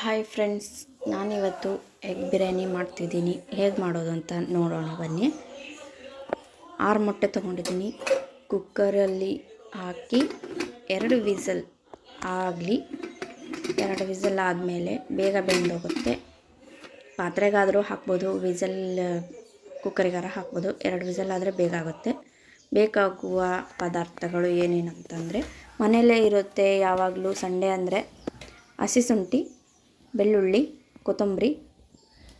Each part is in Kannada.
ಹಾಯ್ ಫ್ರೆಂಡ್ಸ್, ನಾನಿವತ್ತು ಎಗ್ ಬಿರಿಯಾನಿ ಮಾಡ್ತಿದ್ದೀನಿ. ಹೇಗೆ ಮಾಡೋದು ಅಂತ ನೋಡೋಣ, ಬನ್ನಿ. ಆರು ಮೊಟ್ಟೆ ತೊಗೊಂಡಿದ್ದೀನಿ. ಕುಕ್ಕರಲ್ಲಿ ಹಾಕಿ ಎರಡು ವಿಸಲ್ ಆಗಲಿ, ಎರಡು ವಿಸಲ್ ಆದಮೇಲೆ ಬೇಗ ಬೆಂದೋಗುತ್ತೆ. ಪಾತ್ರೆಗಾದರೂ ಹಾಕ್ಬೋದು, ವಿಸಲ್, ಕುಕ್ಕರಿಗಾರ ಹಾಕ್ಬೋದು, ಎರಡು ವಿಸಲ್ ಆದರೆ ಬೇಗ ಆಗುತ್ತೆ. ಬೇಕಾಗುವ ಪದಾರ್ಥಗಳು ಏನೇನಂತಂದರೆ, ಮನೆಯಲ್ಲೇ ಇರುತ್ತೆ ಯಾವಾಗಲೂ ಸಂಡೇ ಅಂದರೆ ಹಸಿ ಶುಂಠಿ ಬೆಳ್ಳುಳ್ಳಿ, ಕೊತ್ತಂಬರಿ,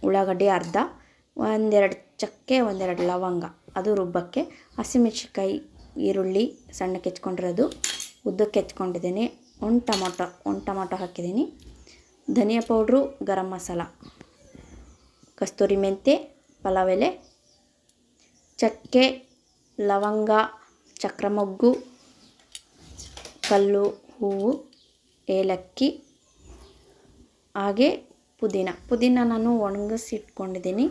ಉಳ್ಳಾಗಡ್ಡಿ ಅರ್ಧ, ಒಂದೆರಡು ಚಕ್ಕೆ, ಒಂದೆರಡು ಲವಂಗ. ಅದು ರುಬ್ಬಕ್ಕೆ ಹಸಿಮೆಣ್ಸಿನ್ಕಾಯಿ, ಈರುಳ್ಳಿ ಸಣ್ಣಕ್ಕೆ ಹೆಚ್ಕೊಂಡಿರೋದು. ಉದ್ದಕ್ಕೆ ಹೆಚ್ಕೊಂಡಿದ್ದೀನಿ. ಒಣ ಟೊಮೊಟೊ, ಒಂದು ಟೊಮೊಟೊ ಹಾಕಿದ್ದೀನಿ. ಧನಿಯಾ ಪೌಡ್ರು, ಗರಂ ಮಸಾಲ. ಕಸ್ತೂರಿ ಮೆಂತೆ, ಪಲಾವ್ ಎಲೆ, ಚಕ್ಕೆ, ಲವಂಗ, ಚಕ್ರಮೊಗ್ಗು, ಕಲ್ಲು, ಹೂವು, ಏಲಕ್ಕಿ ಹಾಗೆ ಪುದೀನ. ಪುದೀನ ನಾನು ಒಣಗಿಸಿಟ್ಕೊಂಡಿದ್ದೀನಿ.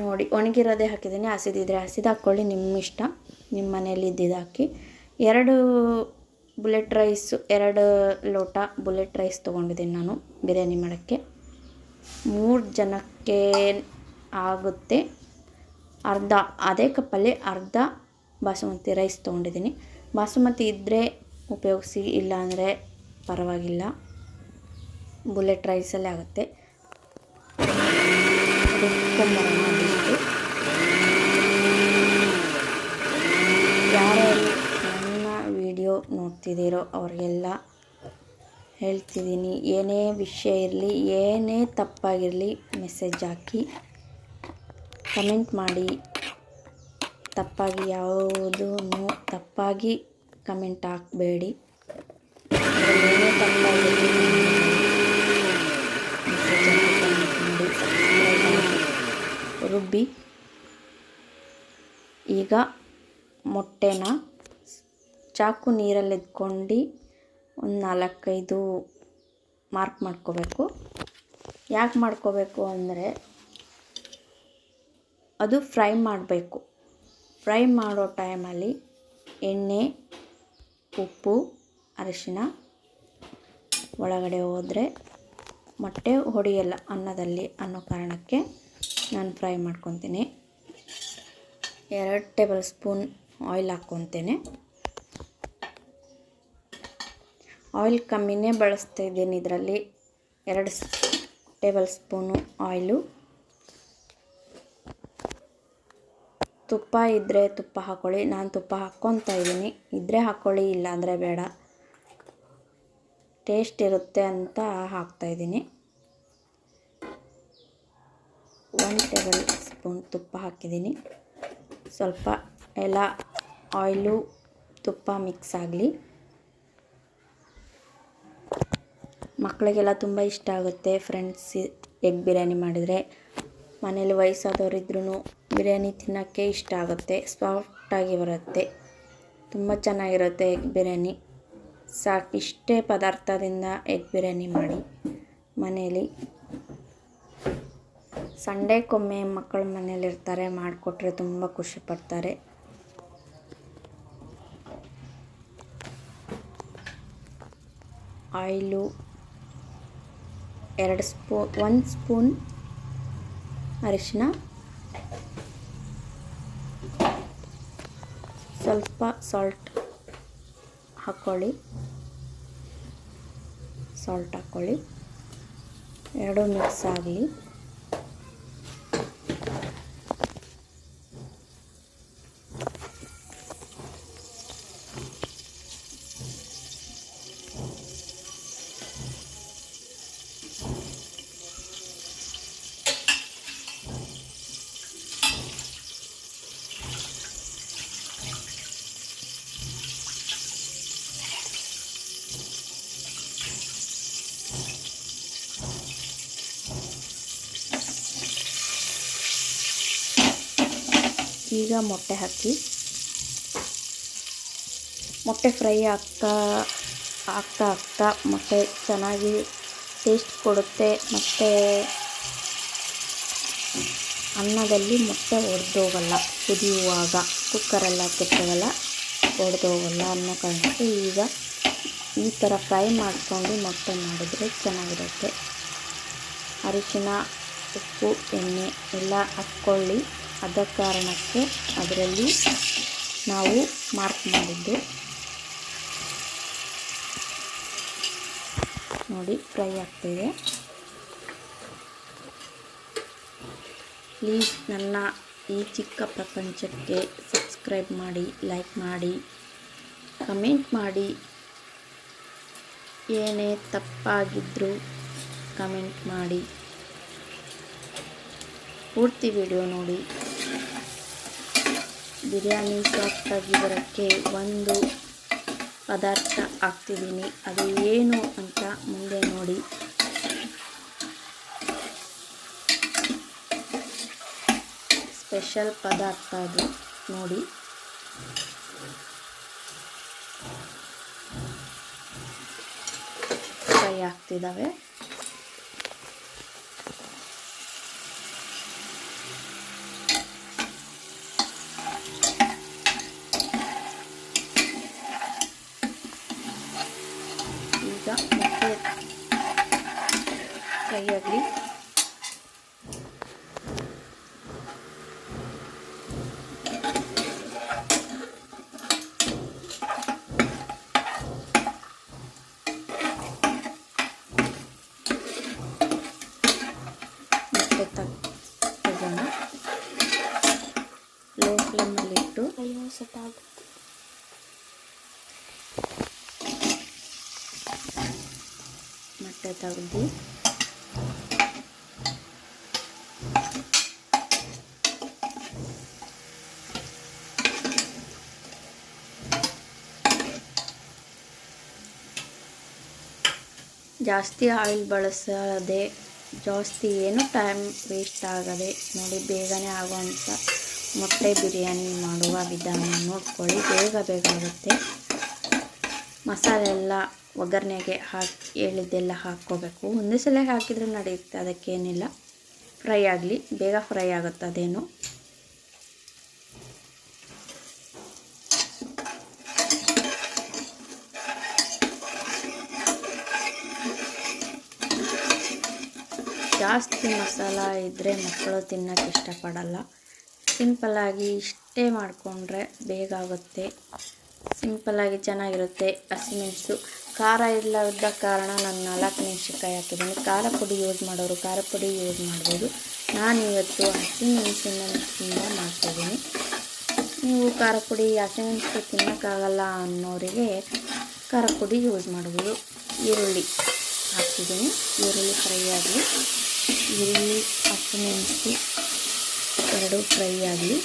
ನೋಡಿ, ಒಣಗಿರೋದೇ ಹಾಕಿದ್ದೀನಿ. ಹಸಿದಿದ್ರೆ ಹಸಿದು ಹಾಕ್ಕೊಳ್ಳಿ ನಿಮ್ಮ ಇಷ್ಟ ನಿಮ್ಮ ಮನೇಲಿ ಇದ್ದಿದ್ದು ಹಾಕಿ. ಎರಡು ಬುಲೆಟ್ ರೈಸು, ಎರಡು ಲೋಟ ಬುಲೆಟ್ ರೈಸ್ ತೊಗೊಂಡಿದ್ದೀನಿ ನಾನು ಬಿರಿಯಾನಿ ಮಾಡೋಕ್ಕೆ. ಮೂರು ಜನಕ್ಕೆ ಆಗುತ್ತೆ. ಅರ್ಧ, ಅದೇ ಕಪ್ಪಲ್ಲಿ ಅರ್ಧ ಬಾಸುಮತಿ ರೈಸ್ ತೊಗೊಂಡಿದ್ದೀನಿ. ಬಾಸುಮತಿ ಇದ್ದರೆ ಉಪಯೋಗಿಸಿ, ಇಲ್ಲಾಂದರೆ ಪರವಾಗಿಲ್ಲ. ಬುಲೆಟ್ ರೈಸಲ್ಲೇ ಆಗುತ್ತೆ. ನನ್ನ ವಿಡಿಯೋ ನೋಡ್ತಿದ್ದೀರೋ ಅವ್ರಿಗೆಲ್ಲ ಹೇಳ್ತಿದ್ದೀನಿ. ಏನೇ ವಿಷಯ ಇರಲಿ, ಏನೇ ತಪ್ಪಾಗಿರಲಿ ಮೆಸೇಜ್ ಹಾಕಿ. ಕಮೆಂಟ್ ಮಾಡಿ. ತಪ್ಪಾಗಿ ಯಾವುದೂ ತಪ್ಪಾಗಿ ಕಮೆಂಟ್ ಹಾಕಬೇಡಿ. ಏನೇ ತಪ್ಪಾಗಿರಲಿ ಮೆಸೇಜ್ ಹಾಕಿ ಕಮೆಂಟ್ ಮಾಡಿ ಸಬ್ಸ್ಕ್ರೈಬ್ ಮಾಡಿ ರುಬ್ಬಿ. ಈಗ ಮೊಟ್ಟೆನ ಚಾಕು ನೀರಲ್ಲಿ ಎದ್ಕೊಂಡು ಒಂದು ನಾಲ್ಕೈದು ಮಾರ್ಕ್ ಮಾಡ್ಕೋಬೇಕು. ಯಾಕೆ ಮಾಡ್ಕೋಬೇಕು ಅಂದರೆ ಅದು ಫ್ರೈ ಮಾಡಬೇಕು. ಫ್ರೈ ಮಾಡೋ ಟೈಮಲ್ಲಿ ಎಣ್ಣೆ, ಉಪ್ಪು ಅರಿಶಿನ ಒಳಗಡೆ ಹೋದರೆ ಮೊಟ್ಟೆ ಹೊಡೆಯಲ್ಲ ಅನ್ನದಲ್ಲಿ ಅನ್ನೋ ಕಾರಣಕ್ಕೆ ನಾನು ಫ್ರೈ ಮಾಡ್ಕೊತೀನಿ. ಎರಡು ಟೇಬಲ್ ಸ್ಪೂನ್ ಆಯಿಲ್ ಹಾಕ್ಕೊತೇನೆ. ಆಯಿಲ್ ಕಮ್ಮಿನೇ ಬಳಸ್ತಾ ಇದ್ದೀನಿ ಇದರಲ್ಲಿ. ಎರಡು ಟೇಬಲ್ ಸ್ಪೂನು ಆಯಿಲು. ತುಪ್ಪ ಇದ್ದರೆ ತುಪ್ಪ ಹಾಕ್ಕೊಳ್ಳಿ ನಾನು ತುಪ್ಪ ಹಾಕ್ಕೊತಾ ಇದ್ದೀನಿ. ಇದ್ದರೆ ಹಾಕ್ಕೊಳ್ಳಿ ಇಲ್ಲಾಂದರೆ ಬೇಡ. ಟೇಸ್ಟ್ ಇರುತ್ತೆ ಅಂತ ಹಾಕ್ತಾಯಿದ್ದೀನಿ ಒನ್ ಟೇಬಲ್ ಸ್ಪೂನ್ ತುಪ್ಪ ಹಾಕಿದ್ದೀನಿ. ಸ್ವಲ್ಪ ಎಲ್ಲ ಆಯಿಲು ತುಪ್ಪ ಮಿಕ್ಸ್ ಆಗಲಿ. ಮಕ್ಕಳಿಗೆಲ್ಲ ತುಂಬ ಇಷ್ಟ ಆಗುತ್ತೆ. ಫ್ರೆಂಡ್ಸ್ ಎಗ್ ಬಿರಿಯಾನಿ ಮಾಡಿದರೆ. ಮನೇಲಿ ವಯಸ್ಸಾದವರಿದ್ರೂ ಬಿರಿಯಾನಿ ತಿನ್ನೋಕ್ಕೆ ಇಷ್ಟ ಆಗುತ್ತೆ. ಸಾಫ್ಟಾಗಿ ಬರುತ್ತೆ. ತುಂಬ ಚೆನ್ನಾಗಿರುತ್ತೆ ಎಗ್ ಬಿರಿಯಾನಿ. ಸಾಕು ಇಷ್ಟೇ ಪದಾರ್ಥದಿಂದ ಎಗ್ ಬಿರಿಯಾನಿ ಮಾಡಿ ಮನೇಲಿ. ಸಂಡೇಕೊಮ್ಮೆ ಮಕ್ಕಳ ಮನೇಲಿರ್ತಾರೆ ಮಾಡಿಕೊಟ್ರೆ ತುಂಬ ಖುಷಿ ಪಡ್ತಾರೆ. ಆಯಿಲು ಎರಡು ಸ್ಪೂ, ಒಂದು ಸ್ಪೂನ್ ಅರಿಶಿನ. ಸ್ವಲ್ಪ ಸಾಲ್ಟ್ ಹಾಕ್ಕೊಳ್ಳಿ ಸಾಲ್ಟ್ ಹಾಕ್ಕೊಳ್ಳಿ ಎರಡು ಮಿಕ್ಸ್ ಆಗಲಿ. ಈಗ ಮೊಟ್ಟೆ ಹಾಕಿ. ಮೊಟ್ಟೆ ಫ್ರೈ ಆಗ್ತಾ ಆಗ್ತಾ ಆಗ್ತಾ ಮೊಟ್ಟೆ ಚೆನ್ನಾಗಿ ಟೇಸ್ಟ್ ಕೊಡುತ್ತೆ. ಮತ್ತು ಅನ್ನದಲ್ಲಿ ಮೊಟ್ಟೆ ಒಡೆದೋಗಲ್ಲ, ಕುದಿಯುವಾಗ. ಕುಕ್ಕರೆಲ್ಲ ಕೆಟ್ಟೋಗಲ್ಲ ಒಡೆದೋಗಲ್ಲ ಅನ್ನೋ ಕಾರಣಕ್ಕೆ ಈಗ ಈ ಥರ ಫ್ರೈ ಮಾಡಿಕೊಂಡು ಮೊಟ್ಟೆ ಮಾಡಿದರೆ ಚೆನ್ನಾಗಿರುತ್ತೆ. ಅರಿಶಿನ ಉಪ್ಪು, ಎಣ್ಣೆ ಎಲ್ಲ ಹಾಕ್ಕೊಳ್ಳಿ. ಅದ ಕಾರಣಕ್ಕೆ ಅದರಲ್ಲಿ ನಾವು ಮಾರ್ಕ್ ಮಾಡಿದ್ದು. ನೋಡಿ ಫ್ರೈ ಆಗ್ತಿದೆ ಪ್ಲೀಸ್ ನನ್ನ ಈ ಚಿಕ್ಕ ಪ್ರಪಂಚಕ್ಕೆ ಸಬ್ಸ್ಕ್ರೈಬ್ ಮಾಡಿ ಲೈಕ್ ಮಾಡಿ ಕಮೆಂಟ್ ಮಾಡಿ. ಏನೇ ತಪ್ಪಾಗಿದ್ದರೂ ಕಮೆಂಟ್ ಮಾಡಿ. ಪೂರ್ತಿ ವಿಡಿಯೋ ನೋಡಿ. ಬಿರಿಯಾನಿ ಸಾಫ್ಟಾಗಿ ಬರೋಕ್ಕೆ ಒಂದು ಪದಾರ್ಥ ಹಾಕ್ತಿದ್ದೀನಿ. ಅದು ಏನು ಅಂತ ಮುಂದೆ ನೋಡಿ. ಸ್ಪೆಷಲ್ ಪದಾರ್ಥ ಅದು ನೋಡಿ. ಫ್ರೈ ಆಗ್ತಿದ್ದಾವೆ ಫ್ರೈ ಆಗಲಿ ಮತ್ತೆ ತಗ್ ತೆಗೋಣ ಲೋ ಫ್ಲೇಮಲ್ಲಿಟ್ಟು ಅಯ್ಯೋ ಸೆಟ್ ಮೊಟ್ಟೆ ತೆಗ್ದು ಜಾಸ್ತಿ ಆಯಿಲ್ ಬಳಸದೆ, ಜಾಸ್ತಿ ಏನು ಟೈಮ್ ವೇಸ್ಟ್ ಆಗದೆ ನೋಡಿ ಬೇಗನೆ ಆಗುವಂಥ ಮೊಟ್ಟೆ ಬಿರಿಯಾನಿ ಮಾಡುವ ವಿಧಾನ ನೋಡ್ಕೊಳ್ಳಿ. ಬೇಗ ಬೇಗ ಆಗುತ್ತೆ ಮಸಾಲೆ ಎಲ್ಲ ಒಗ್ಗರಣೆಗೆ ಹಾಕಿ, ಹೇಳಿದ್ದೆಲ್ಲ ಹಾಕ್ಕೋಬೇಕು. ಒಂದೇ ಸಲ ಹಾಕಿದರೆ ನಡೆಯುತ್ತೆ, ಅದಕ್ಕೇನಿಲ್ಲ. ಫ್ರೈ ಆಗಲಿ, ಬೇಗ ಫ್ರೈ ಆಗುತ್ತೆ ಅದೇನು. ಜಾಸ್ತಿ ಮಸಾಲ ಇದ್ದರೆ ಮಕ್ಕಳು ತಿನ್ನೋಕ್ಕೆ ಇಷ್ಟಪಡಲ್ಲ. ಸಿಂಪಲ್ಲಾಗಿ ಇಷ್ಟೇ ಮಾಡಿಕೊಂಡ್ರೆ ಬೇಗ ಆಗುತ್ತೆ. ಸಿಂಪಲ್ಲಾಗಿ ಚೆನ್ನಾಗಿರುತ್ತೆ ಹಸಿಮೆಣಸು ಖಾರ ಇಲ್ಲದ ಕಾರಣ ನಾನು ನಾಲ್ಕು ಮೆಣಸಿನ್ಕಾಯಿ ಹಾಕಿದ್ದೀನಿ. ಖಾರ ಪುಡಿ ಯೂಸ್ ಮಾಡೋರು ಖಾರ ಪುಡಿ ಯೂಸ್ ಮಾಡ್ಬೋದು. ನಾನು ಇವತ್ತು ಹಸಿಮೆಣಸಿನಿಂದ ಮಾಡ್ತಾಯಿದ್ದೀನಿ ನೀವು ಖಾರ ಪುಡಿ ಹಸಿಮೆಣಸು ತಿನ್ನೋಕ್ಕಾಗಲ್ಲ ಅನ್ನೋರಿಗೆ ಖಾರ ಪುಡಿ ಯೂಸ್ ಮಾಡ್ಬೋದು. ಈರುಳ್ಳಿ. ಹಾಕ್ತಿದ್ದೀನಿ. ಈರುಳ್ಳಿ ಫ್ರೈ ಆಗಲಿ. ಈರುಳ್ಳಿ ಹಸಿಮೆಣಸು ಎರಡು ಫ್ರೈ ಆಗಲಿ.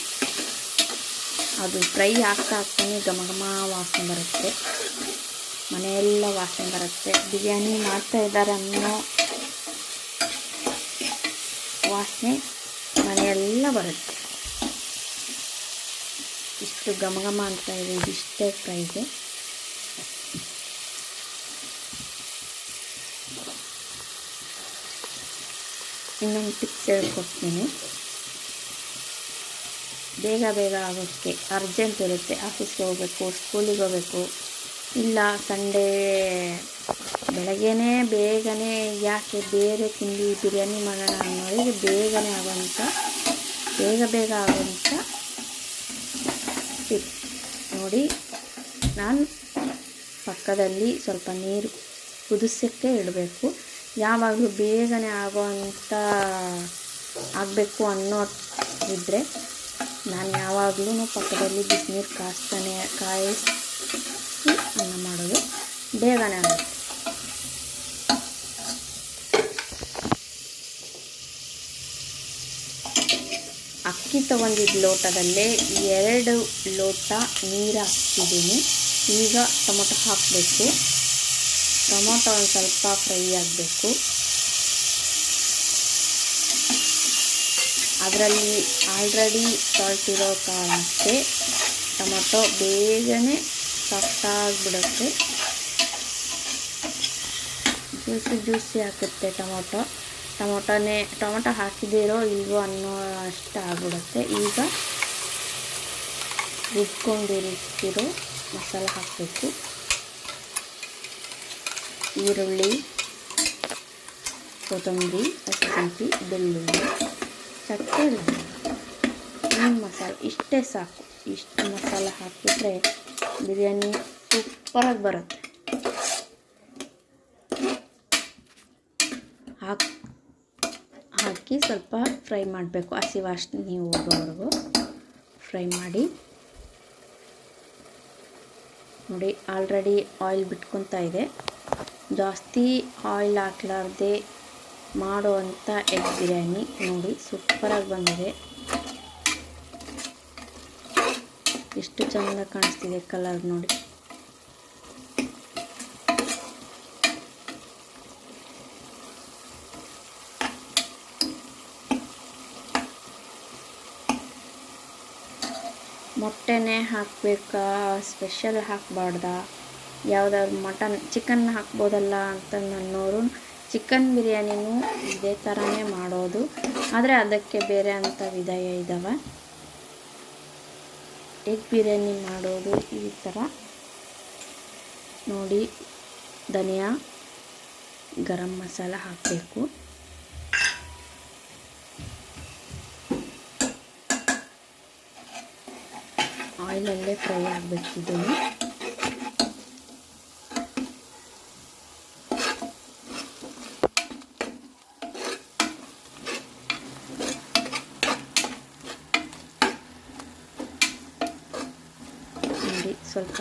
ಅದು ಫ್ರೈ ಆಗ್ತಾ ಆಗ್ತಾನೆ ಘಮ ಘಮ ವಾಸನೆ ಬರುತ್ತೆ. ಮನೆಯೆಲ್ಲ ವಾಸನೆ ಬರುತ್ತೆ. ಬಿರಿಯಾನಿ ಮಾಡ್ತಾ ಇದ್ದಾರೆ ಅನ್ನೋ ವಾಸನೆ ಮನೆಯೆಲ್ಲ ಬರುತ್ತೆ. ಇಷ್ಟು ಘಮ ಅಂತ ಇದೆ. ಇದಿಷ್ಟೇ ಫ್ರೈಗೆ ಇನ್ನೊಂದು ಟಿಪ್ಸ್ ಕೊಡ್ತೀನಿ. ಬೇಗ ಬೇಗ ಆಗೋಕ್ಕೆ ಅರ್ಜೆಂಟ್ ಇರುತ್ತೆ. ಆಫೀಸ್ಗೆ ಹೋಗಬೇಕು ಸ್ಕೂಲಿಗೆ ಹೋಗಬೇಕು. ಇಲ್ಲ ಸಂಡೇ ಬೆಳಗ್ಗೆನೇ ಬೇಗನೆ ಯಾಕೆ ಬೇರೆ ತಿಂಡಿ, ಬಿರಿಯಾನಿ ಮಾಡೋಣ ಅನ್ನೋರಿಗೆ ಬೇಗನೆ ಆಗೋಂಥ, ಬೇಗ ಬೇಗ ಆಗೋಂಥ ಟಿಪ್ ನೋಡಿ, ನಾನು ಪಕ್ಕದಲ್ಲಿ ಸ್ವಲ್ಪ ನೀರು ಕುದಿಸೋಕ್ಕೆ ಇಡಬೇಕು. ಯಾವಾಗಲೂ ಬೇಗನೆ ಆಗೋವಂಥ ಆಗಬೇಕು ಅನ್ನೋ ಇದ್ದರೆ ನಾನು ಯಾವಾಗಲೂ ಪಕ್ಕದಲ್ಲಿ ಬಿಸಿನೀರು ಕಾಯಿಸ್ತಾನೆ ಕಾಯಿಸಿ ಅನ್ನ ಮಾಡೋದು ಬೇಗನೆ ಆಗುತ್ತೆ. ಅಕ್ಕಿ ತೊಗೊಂಡಿದ್ದ ಲೋಟದಲ್ಲೇ ಎರಡು ಲೋಟ ನೀರು ಹಾಕ್ತಿದ್ದೀನಿ ಈಗ ಟೊಮೊಟೊ ಹಾಕಬೇಕು. ಟೊಮೊಟೊ ಒಂದು ಸ್ವಲ್ಪ ಫ್ರೈ ಆಗಬೇಕು. ಅದರಲ್ಲಿ ಆಲ್ರೆಡಿ ಸಾಲ್ಟ್ ಇರೋ ಕಾರಣಕ್ಕೆ ಟೊಮೊಟೊ ಬೇಗನೆ ಸಾಫ್ಟಾಗಿಬಿಡುತ್ತೆ ಜ್ಯೂಸಿ ಜ್ಯೂಸಿ ಹಾಕುತ್ತೆ ಟೊಮೊಟೊ. ಟೊಮೊಟೊನೇ, ಟೊಮೊಟೊ ಹಾಕಿದಿರೋ ಇಲ್ವೋ ಅನ್ನೋ ಅಷ್ಟು ಆಗಿಬಿಡುತ್ತೆ. ಈಗ ರುಬ್ಕೊಂಡಿರ್ತಿರೋ ಮಸಾಲೆ ಹಾಕಬೇಕು. ಈರುಳ್ಳಿ, ಕೊತ್ತಂಬರಿ ಹಸಿಶುಂಠಿ ಬೆಳ್ಳುಳ್ಳಿ ಚಕ್ಕೆ ಲವಂಗ ಮಸಾಲೆ ಇಷ್ಟೇ ಸಾಕು. ಇಷ್ಟು ಮಸಾಲೆ ಹಾಕಿದರೆ ಬಿರಿಯಾನಿ ಸೂಪರಾಗಿ ಬರುತ್ತೆ. ಹಾಕಿ ಹಾಕಿ ಸ್ವಲ್ಪ ಫ್ರೈ ಮಾಡಬೇಕು. ಹಸಿ ವಾಸನೆ ಹೋಗೋವರೆಗೂ ಫ್ರೈ ಮಾಡಿ. ನೋಡಿ, ಆಲ್ರೆಡಿ ಆಯಿಲ್ ಬಿಟ್ಕೊತಾ ಇದೆ. ಜಾಸ್ತಿ ಆಯಿಲ್ ಹಾಕ್ಲಾರ್ದೆ ಮಾಡುವಂಥ ಎಗ್ ಬಿರಿಯಾನಿ. ನೋಡಿ, ಸೂಪರಾಗಿ ಬಂದಿದೆ. ಎಷ್ಟು ಚೆಂದ ಕಾಣಿಸ್ತಿದೆ ಕಲರ್ ನೋಡಿ. ಮೊಟ್ಟೆನೇ ಹಾಕಬೇಕಾ? ಸ್ಪೆಷಲ್ ಹಾಕಬಾರ್ದ? ಯಾವುದಾದ್ರು ಮಟನ್ ಚಿಕನ್ ಹಾಕ್ಬೋದಲ್ಲ ಅಂತ ನನ್ನೋರು ಚಿಕನ್ ಬಿರಿಯಾನಿನೂ ಇದೇ ಥರನೇ ಮಾಡೋದು. ಆದರೆ ಅದಕ್ಕೆ ಬೇರೆ ಅಂತ ವಿಧಯ ಇದ್ದಾವೆ ಎಗ್ ಬಿರಿಯಾನಿ ಮಾಡೋದು ಈ ಥರ ನೋಡಿ, ಧನಿಯಾ, ಗರಂ ಮಸಾಲ ಹಾಕಬೇಕು. ಆಯಿಲಲ್ಲೇ ಫ್ರೈ ಆಗಬೇಕಿದ್ದು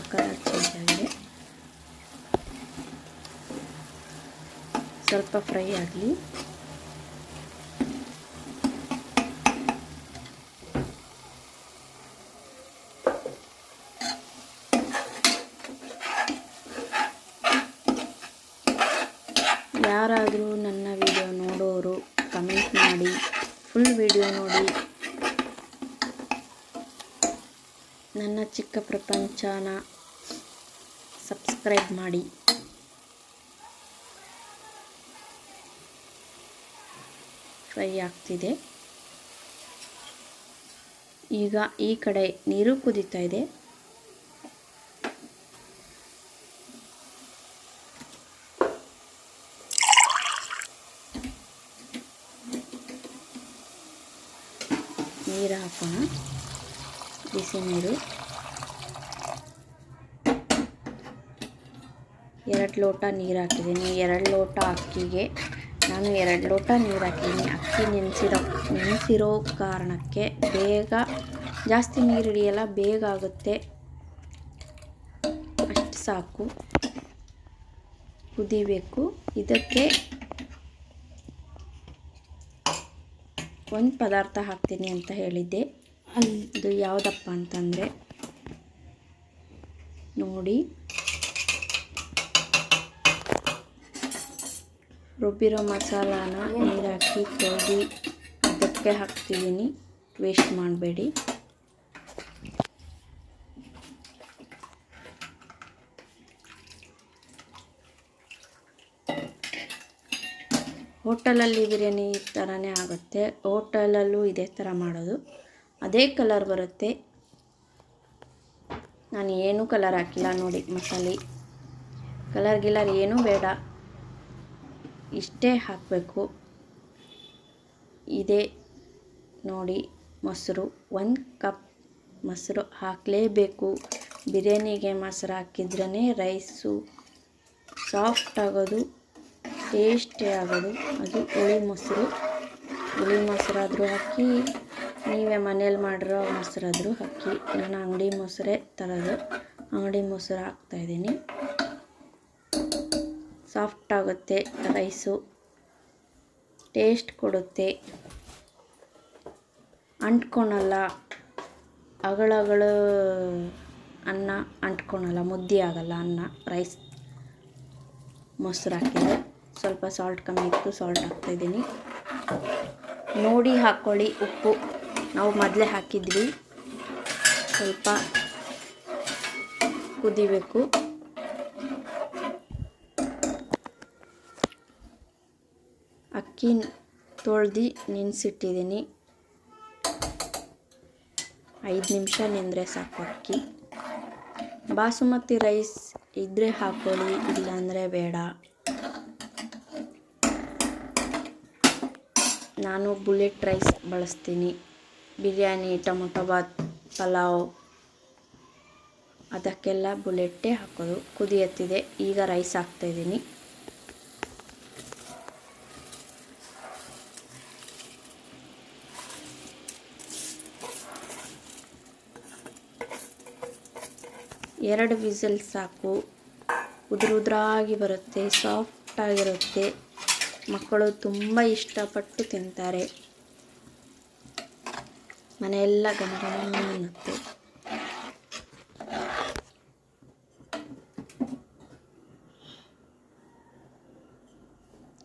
ಕಲರ್ ಚೇಂಜ್ ಆಗಿದೆ ಸ್ವಲ್ಪ ಫ್ರೈ ಆಗಲಿ ಯಾರಾದರೂ ನನ್ನ ವಿಡಿಯೋ ನೋಡೋರು ಕಮೆಂಟ್ ಮಾಡಿ ಫುಲ್ ವಿಡಿಯೋ ನೋಡಿ ನನ್ನ ಚಿಕ್ಕ ಪ್ರಪಂಚನ ಸಬ್ಸ್ಕ್ರೈಬ್ ಮಾಡಿ. ಫ್ರೈ ಆಗ್ತಿದೆ. ಈಗ ಈ ಕಡೆ ನೀರು ಕುದೀತಾ ಇದೆ. ನೀರು ಹಾಕೋಣ. ಬಿಸಿ ನೀರು. ಎರಡು ಲೋಟ ನೀರು ಹಾಕಿದ್ದೀನಿ. ಎರಡು ಲೋಟ ಅಕ್ಕಿಗೆ ನಾನು ಎರಡು ಲೋಟ ನೀರು ಹಾಕಿದ್ದೀನಿ. ಅಕ್ಕಿ ನೆನೆಸಿರೋ ನೆನೆಸಿರೋ ಕಾರಣಕ್ಕೆ ಬೇಗ ಜಾಸ್ತಿ ನೀರು ಹಿಡಿಯಲ್ಲ ಬೇಗ ಆಗುತ್ತೆ. ಅಷ್ಟು ಸಾಕು. ಕುದಿಬೇಕು. ಇದಕ್ಕೆ ಒಂದು ಪದಾರ್ಥ ಹಾಕ್ತೀನಿ ಅಂತ ಹೇಳಿದ್ದೆ. ಅದು ಯಾವುದಪ್ಪ ಅಂತಂದರೆ ನೋಡಿ. ರುಬ್ಬಿರೋ ಮಸಾಲಾನ ನೀರು ಹಾಕಿ ತೊಳೆದು ಅದಕ್ಕೆ ಹಾಕ್ತಿದ್ದೀನಿ ವೇಸ್ಟ್ ಮಾಡಬೇಡಿ. ಹೋಟೆಲಲ್ಲಿ ಬಿರಿಯಾನಿ ಥರನೇ ಆಗುತ್ತೆ. ಹೋಟಲಲ್ಲೂ ಇದೇ ಥರ ಮಾಡೋದು. ಅದೇ ಕಲರ್ ಬರುತ್ತೆ. ನಾನು ಏನೂ ಕಲರ್ ಹಾಕಿಲ್ಲ ನೋಡಿ ಮಸಾಲೆ. ಕಲರ್ ಗಿಲ್ಲರ್ ಏನೂ ಬೇಡ. ಇಷ್ಟೇ ಹಾಕಬೇಕು. ಇದೇ ನೋಡಿ ಮೊಸರು. ಒಂದು ಕಪ್ ಮೊಸರು ಹಾಕಲೇಬೇಕು. ಬಿರಿಯಾನಿಗೆ ಮೊಸರು ಹಾಕಿದ್ರೇ ರೈಸು ಸಾಫ್ಟ್ ಆಗೋದು, ಟೇಸ್ಟಿ ಆಗೋದು. ಅದು ಹುಳಿ ಮೊಸರು. ಹುಳಿ ಮೊಸರಾದರೂ ಹಾಕಿ, ನೀವೇ ಮನೇಲಿ ಮಾಡಿರೋ ಮೊಸರಾದರೂ ಹಾಕಿ. ನಾನು ಅಂಗಡಿ ಮೊಸರೇ ತರೋದು. ಅಂಗಡಿ ಮೊಸರು ಹಾಕ್ತಾಯಿದ್ದೀನಿ ಸಾಫ್ಟ್ ಆಗುತ್ತೆ ರೈಸು. ಟೇಸ್ಟ್ ಕೊಡುತ್ತೆ. ಅಂಟ್ಕೊಳಲ್ಲ, ಅಗಳಗಳು ಅನ್ನ ಅಂಟ್ಕೊಳಲ್ಲ, ಮುದ್ದೆ ಆಗಲ್ಲ ಅನ್ನ, ರೈಸ್ ಮೊಸರು ಹಾಕಿದೆ ಸ್ವಲ್ಪ ಸಾಲ್ಟ್ ಕಮ್ಮಿ ಇತ್ತು ಸಾಲ್ಟ್ ಹಾಕ್ತಾಯಿದ್ದೀನಿ ನೋಡಿ ಹಾಕ್ಕೊಳ್ಳಿ ಉಪ್ಪು. ನಾವು ಮೊದಲೇ ಹಾಕಿದ್ವಿ. ಸ್ವಲ್ಪ ಕುದಿಬೇಕು. ಅಕ್ಕಿ ತೊಳ್ದು ನೆನೆಸಿಟ್ಟಿದ್ದೀನಿ ಐದು ನಿಮಿಷ ನೆಂದರೆ ಸಾಕು ಅಕ್ಕಿ. ಬಾಸುಮತಿ ರೈಸ್ ಇದ್ದರೆ ಹಾಕೊಳ್ಳಿ, ಇಲ್ಲಾಂದರೆ ಬೇಡ. ನಾನು ಬುಲೆಟ್ ರೈಸ್ ಬಳಸ್ತೀನಿ. ಬಿರಿಯಾನಿ, ಟೊಮೊಟೊ ಬಾತ್, ಪಲಾವ್, ಅದಕ್ಕೆಲ್ಲ ಬುಲೆಟ್ಟೇ ಹಾಕೋದು. ಕುದಿಯತ್ತಿದೆ ಈಗ ರೈಸ್ ಹಾಕ್ತಾಯಿದ್ದೀನಿ ಎರಡು ವಿಸಲ್ ಸಾಕು. ಉದುರು ಉದುರಾಗಿ ಬರುತ್ತೆ ಸಾಫ್ಟಾಗಿರುತ್ತೆ ಮಕ್ಕಳು ತುಂಬ ಇಷ್ಟಪಟ್ಟು ತಿಂತಾರೆ. ಮನೆಯೆಲ್ಲ ಅನ್ನುತ್ತೆ.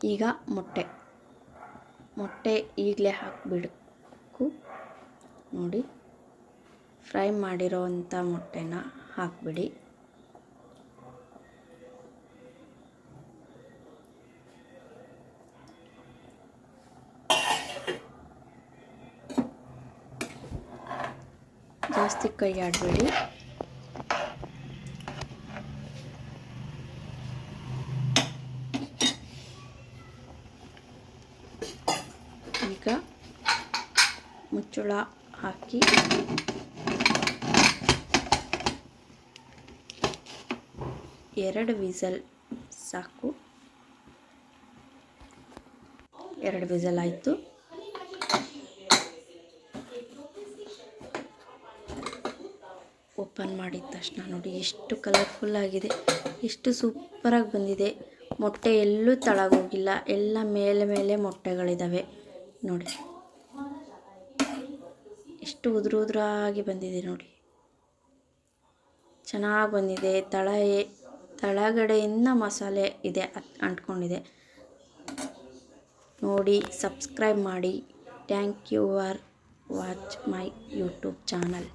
ಈಗ ಮೊಟ್ಟೆ. ಮೊಟ್ಟೆ ಈಗಲೇ ಹಾಕಿಬಿಡಬೇಕು ನೋಡಿ. ಫ್ರೈ ಮಾಡಿರೋವಂಥ ಮೊಟ್ಟೆನ ಹಾಕಿಬಿಡಿ. ಜಾಸ್ತಿ ಕೈ ಆಡಬೇಡಿ ಈಗ ಮುಚ್ಚಳ ಹಾಕಿ ಎರಡು ವಿಸಲ್, ಸಾಕು. ಎರಡು ವಿಸಲ್ ಆಯಿತು. ಓಪನ್ ಮಾಡಿದ ತಕ್ಷಣ ನೋಡಿ, ಎಷ್ಟು ಕಲರ್ಫುಲ್ ಆಗಿದೆ. ಎಷ್ಟು ಸೂಪರಾಗಿ ಬಂದಿದೆ. ಮೊಟ್ಟೆ ಎಲ್ಲೂ ತಳಗೋಗಿಲ್ಲ. ಎಲ್ಲ ಮೇಲೆ ಮೇಲೆ ಮೊಟ್ಟೆಗಳಿದ್ದಾವೆ ನೋಡಿ. ಎಷ್ಟು ಉದುರು ಉದುರಾಗಿ ಬಂದಿದೆ ನೋಡಿ. ಚೆನ್ನಾಗಿ ಬಂದಿದೆ. ತಳ ತಳಗಡೆಯಿಂದ ಮಸಾಲೆ ಇದೆ ಅಂಟ್ಕೊಂಡಿದೆ. ನೋಡಿ ಸಬ್ಸ್ಕ್ರೈಬ್ ಮಾಡಿ. Thank you are watch my YouTube channel.